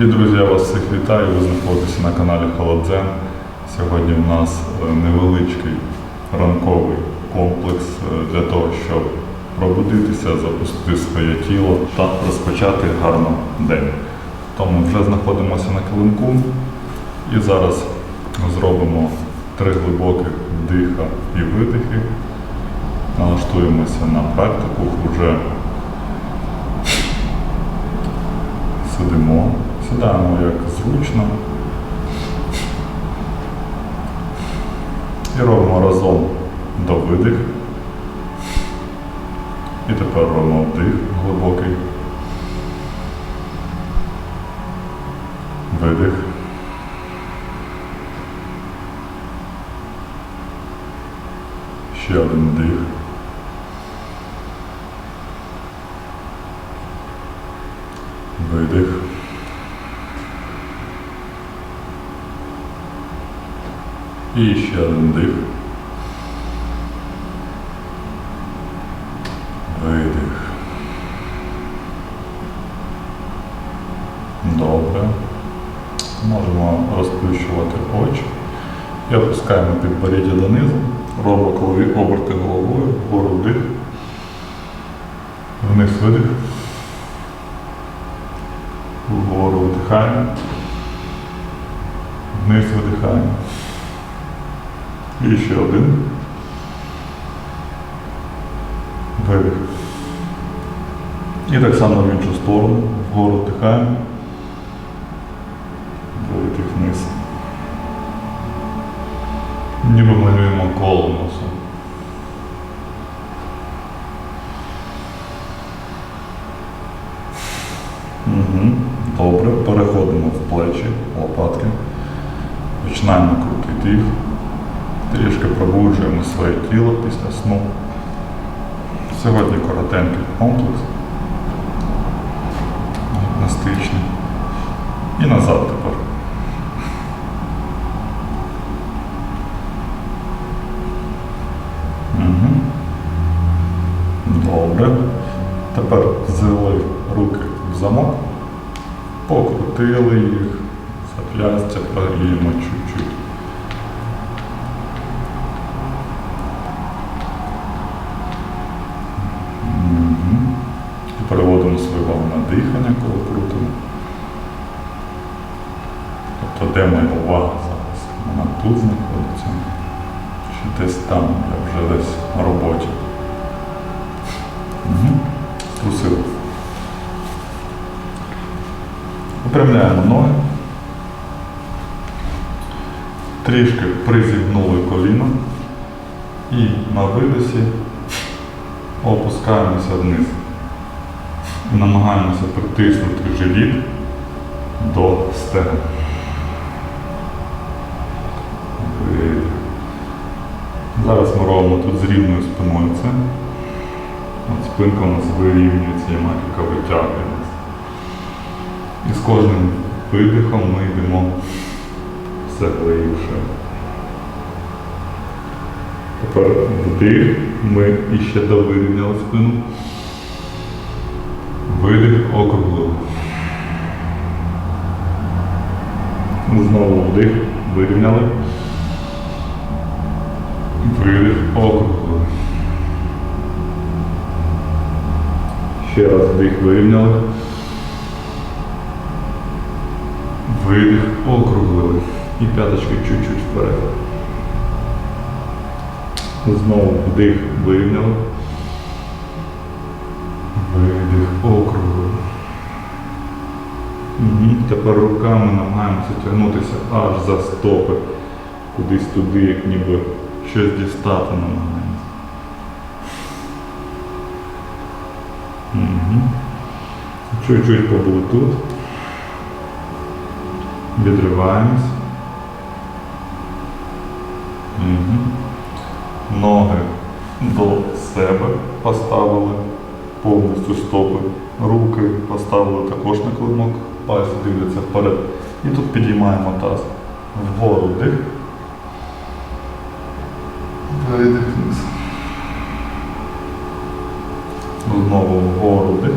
І друзі, я вас всіх вітаю. Ви знаходитеся на каналі Холодзен. Сьогодні в нас е, невеличкий ранковий комплекс е, для того, щоб пробудитися, запустити своє тіло та розпочати гарно день. Тому вже знаходимося на килимку і зараз зробимо три глибоких вдиха і видихи. Налаштуємося на практику вже сидимо, сідаємо як зручно. І робимо разом до видих. І тепер робимо вдих глибокий. Видих. Ще один вдих. Видих. І ще один дих. Видих. Добре. Можемо розплющувати очі. І опускаємо підборіддя донизу. Робимо коли оберти головою, вгору вдих. Вниз видих. Вгору вдихаємо. Вниз видихаємо. І ще один. Видих. І так само в іншу сторону. Вгору вдихаємо. Видих вниз. Ніби малюємо коло носом. Угу. Добре, переходимо в плечі, лопатки. Починаємо крутити їх. Трішки пробуджуємо своє тіло після сну. Сьогодні коротенький комплекс. Гімнастичний. І назад тепер. Угу. Добре. Тепер взяли руки в замок, покрутили їх, зап'ястя прогріємо чуть-чуть. Переводимо на дихання, коли крутимо. Тобто де моя увага зараз? Вона тут знаходиться. Чи десь там, я вже десь на роботі. Угу. Випрямляємо ноги. Трішки призігнули коліно. І на видосі опускаємося вниз. Намагаємося притиснути живіт до стегна. Зараз ми робимо тут з рівною спиною це. От спинка у нас вирівнюється, і маківка витягується. І з кожним видихом ми йдемо все глибше. Тепер вдих, ми іще довирівняли спину. Видих округлили. Знову вдих, вирівняли. Видих округлили. Ще раз вдих вирівняли. Видих округлили. І п'яточки чуть-чуть вперед. Знову вдих вирівняли. Округлили. Угу. Тепер руками намагаємося тягнутися аж за стопи. Кудись туди, як ніби щось дістати намагаємося. Угу. Чуть-чуть побули тут. Відриваємось. Угу. Ноги до себе поставили, повністю стопи. Руки поставили також на клинок, пальці дивляться вперед. І тут підіймаємо таз. Вгору вдих. Видих вниз. Знову вгору вдих.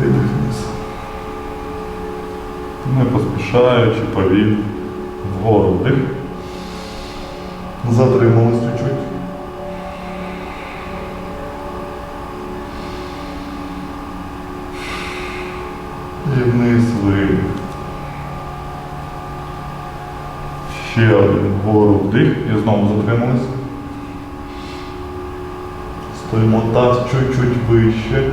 Видих вниз. Не поспішаючи, повільно. Вгору вдих. Затримались чуть-чуть. І вниз видих. Ще один вгору вдих і знову затримались. Стоїмо таз чуть-чуть вище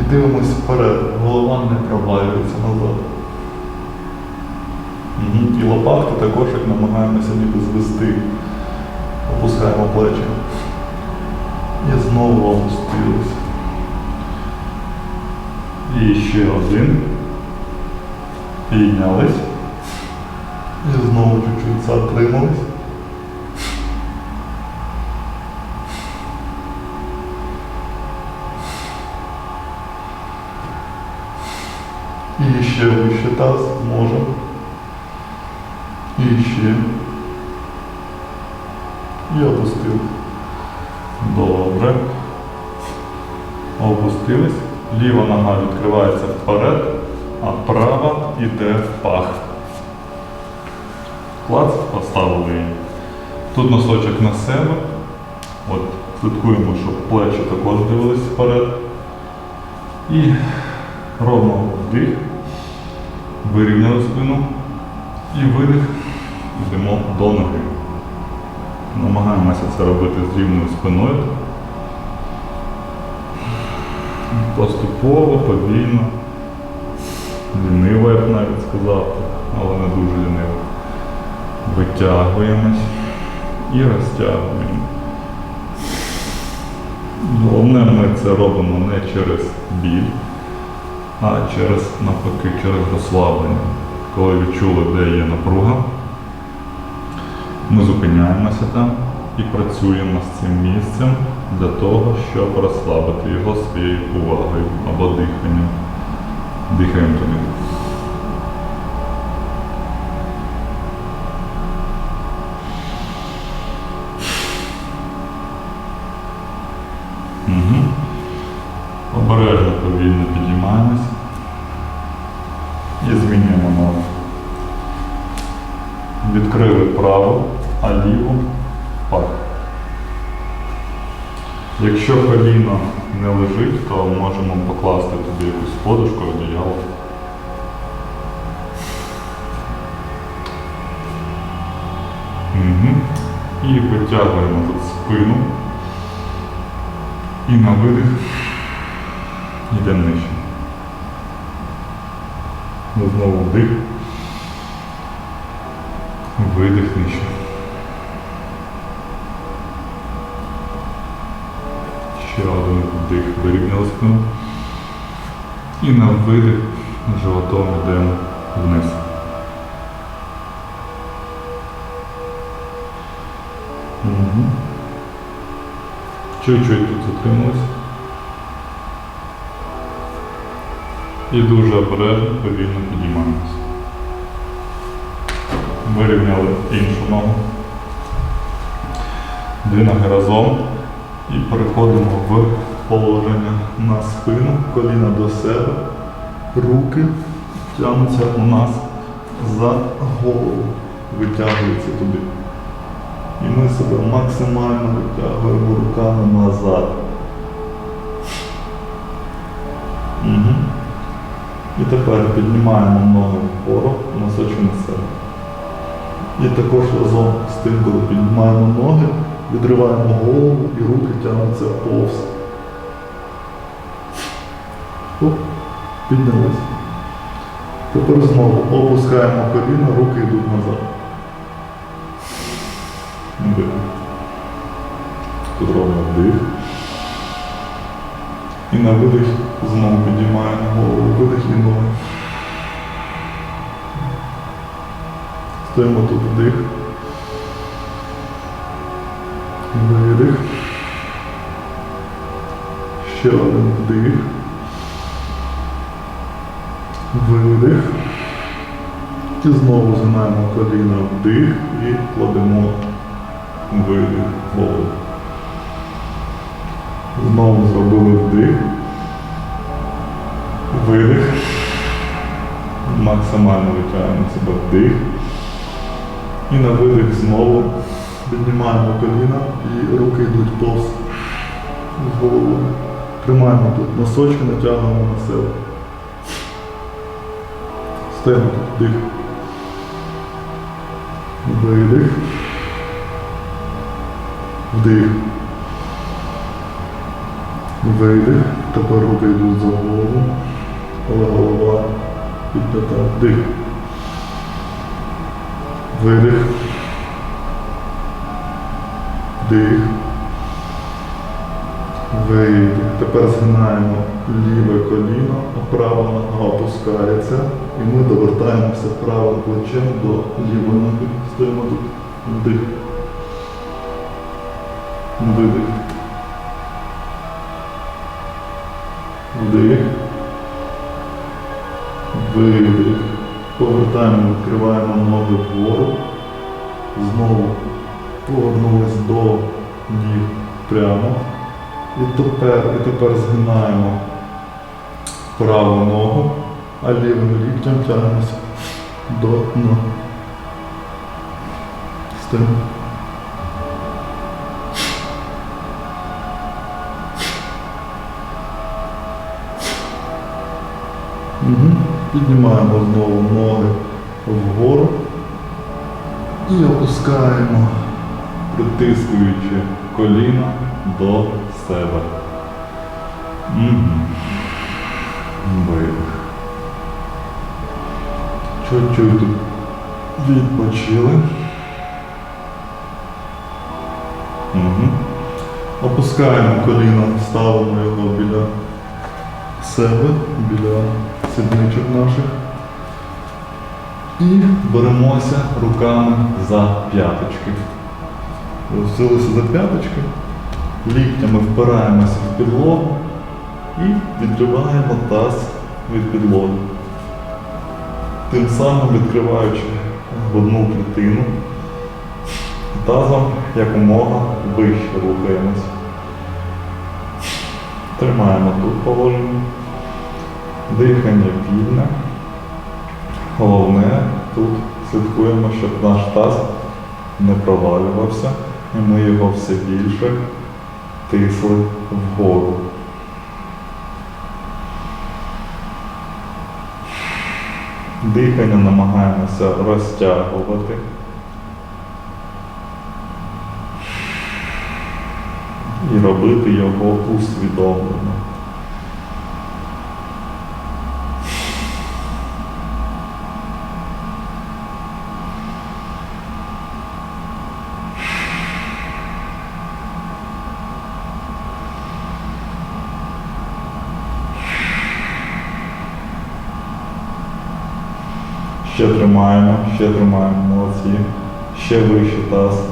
і дивимось вперед. Голова не провалюється назад. І лопатки також як намагаємося ніби звести. Опускаємо плечі. І знову опустились. І ще один. Піднялись. І знову чуть-чуть затримались. І ще вище таз можемо. І ще. І опустили. Добре. Опустились. Ліва нога відкривається вперед, а права йде в пах. Клац, поставили її. Тут носочок на себе. От, слідкуємо, щоб плечі також дивились вперед. І робимо вдих, вирівняли спину і видих, йдемо до ноги. Намагаємося це робити з рівною спиною. Поступово, повільно, ліниво, я б навіть сказав, але не дуже ліниво. Витягуємось і розтягуємо. Головне, ми це робимо не через біль, а через навпаки, через розслаблення. Коли відчули, де є напруга, ми зупиняємося там і працюємо з цим місцем для того, щоб розслабити його своєю увагою або диханням. Дихаємо туди. Угу. Обережно повільно підіймаємось і змінюємо ногу. Відкрили праву, а ліву Якщо коліно не лежить, то можемо покласти туди якусь подушку, одіяло. Угу. І витягуємо тут спину. І на видих йдемо нижче. Знову вдих. Видих нижче. Ще один вдих, вирівняли. І на видих животом йдемо вниз. Угу. Чуть-чуть тут затрималися. І дуже обережно, повільно підіймаємося. Вирівняли іншу ногу. Дві ноги разом. І переходимо в положення на спину, коліна до себе, руки тягнуться у нас за голову, витягуються туди. І ми себе максимально витягуємо руками назад. Угу. І тепер піднімаємо ноги вгору, носочки на себе. І також разом з тим, коли піднімаємо ноги, відриваємо голову і руки тягнуться повз. Оп, піднялись. Тепер знову опускаємо коліна, руки йдуть назад. Вдих. Тут вдих. І на видих знову підіймаємо голову, видих і ноги. Стоїмо тут вдих. Ще один вдих. Видих. І знову згинаємо коліна вдих і кладемо видих голову. Знову зробили вдих. Видих. Максимально витягуємо себе вдих. І на видих знову піднімаємо коліна і руки йдуть повз з головою. Тримаємо тут носочки, натягуємо на себе. Стоїмо тут вдих. Видих. Вдих. Видих. Тепер руки йдуть за голову. Але голова піднята. Вдих. Видих. Вдих. Видих. Тепер згинаємо ліве коліно, права нога опускається. І ми довертаємося правим плечем до лівої ноги. Стоїмо тут. Вдих. Видих. Вдих. Видих. Повертаємо, відкриваємо ноги вгору. Знову повернулись до ніг прямо. І тепер, і тепер згинаємо праву ногу, а лівим ліктем тягнемося до ног. Стоїмо. Угу. Піднімаємо знову ноги вгору і опускаємо, притискуючи коліна до себе. Видих. Чуть-чуть тут відпочили. Угу. Опускаємо коліна, ставимо його біля себе, біля сідничок наших. І беремося руками за п'яточки. Взялися за п'яточки, ліктями впираємося в підлогу і відриваємо таз від підлоги. Тим самим відкриваючи грудну клітину, тазом якомога вище рухаємось. Тримаємо тут положення. Дихання вільне. Головне, тут слідкуємо, щоб наш таз не провалювався, і ми його все більше тисли вгору. Дихання намагаємося розтягувати. І робити його усвідомлено. Ще тримаємо, ще тримаємо, молодці. Ще вище таз,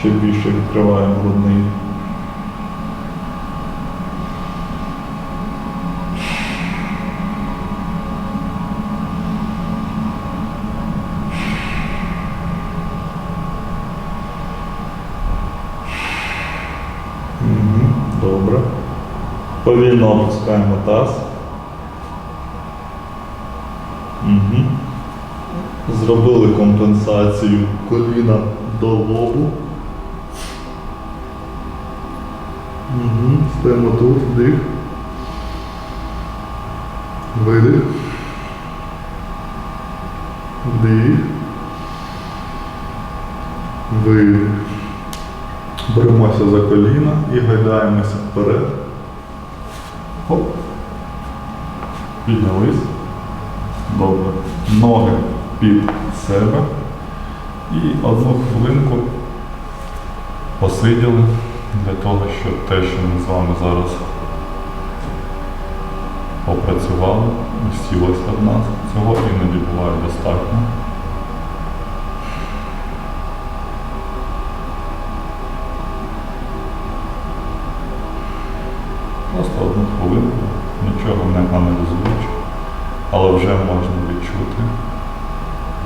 ще більше відкриваємо грудний. Добре. Повільно опускаємо таз. Угу. Зробили компенсацію коліна до лобу. Угу. Стоїмо тут, вдих. Видих. Вдих. Видих. Беремося за коліна і гайдаємося вперед. Хоп. Піднялись. Добре. Ноги під себе. І одну хвилинку посиділи для того, щоб те, що ми з вами зараз попрацювали, сілося в нас. Цього іноді буває достатньо. Просто одну хвилинку, нічого не аналізуючи, але вже можна відчути,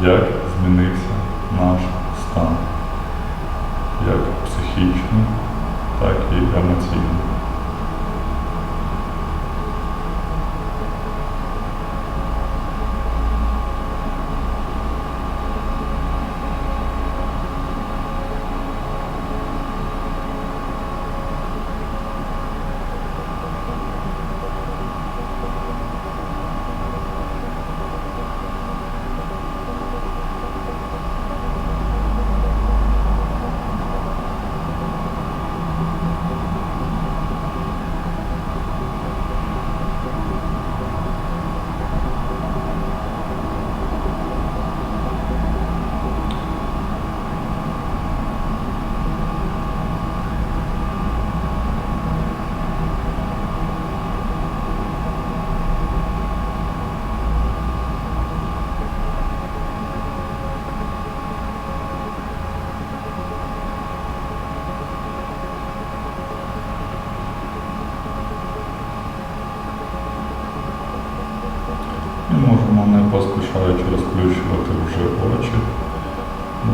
як змінився наш стан, як психічний, так і емоційний. можемо не поспішаючи розплющувати вже очі.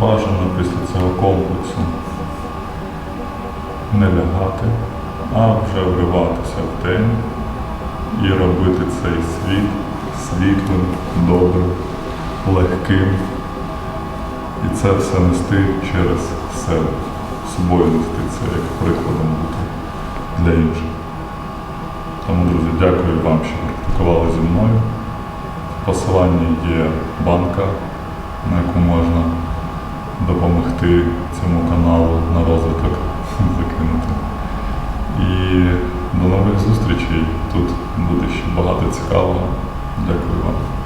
Бажано після цього комплексу не лягати, а вже вриватися в день і робити цей світ світлим, добрим, легким. І це все нести через себе, собою нести це як прикладом бути для інших. Тому, друзі, дякую вам, що практикували зі мною. Посиланні є банка, на яку можна допомогти цьому каналу на розвиток закинути. І до нових зустрічей. Тут буде ще багато цікавого. Дякую вам.